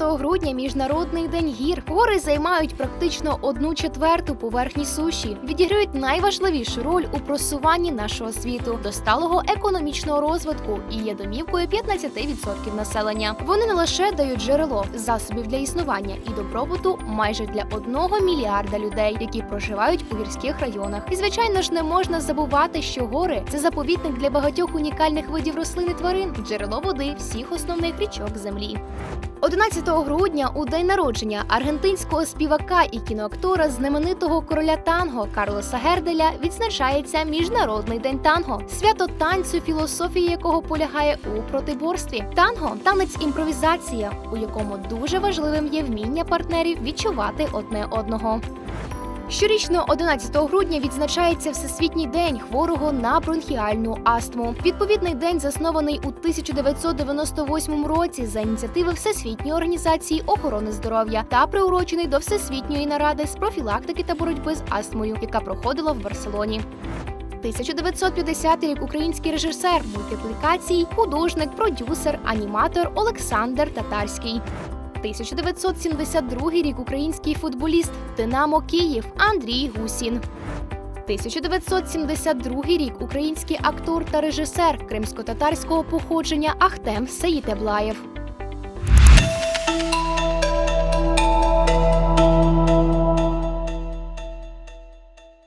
грудня міжнародний день гір. Гори займають практично одну четверту поверхні суші, відіграють найважливішу роль у просуванні нашого світу до сталого економічного розвитку і є домівкою 15% населення. Вони не лише дають джерело засобів для існування і добробуту майже для одного мільярда людей, які проживають у гірських районах. І звичайно ж не можна забувати, що гори це заповідник для багатьох унікальних видів рослин і тварин, джерело води всіх основних річок землі. 11 грудня, у день народження аргентинського співака і кіноактора знаменитого короля танго Карлоса Герделя відзначається Міжнародний день танго, свято танцю, філософія якого полягає у протиборстві. Танго танець імпровізація, у якому дуже важливим є вміння партнерів відчувати одне одного. Щорічно 11 грудня відзначається Всесвітній день хворого на бронхіальну астму. Відповідний день заснований у 1998 році за ініціативи Всесвітньої організації охорони здоров'я та приурочений до Всесвітньої наради з профілактики та боротьби з астмою, яка проходила в Барселоні. 1950 рік український режисер мультиплікацій, художник, продюсер, аніматор Олександр Татарський. 1972 рік український футболіст Динамо Київ Андрій Гусін. 1972 рік український актор та режисер кримсько-татарського походження Ахтем Саїтеблаєв.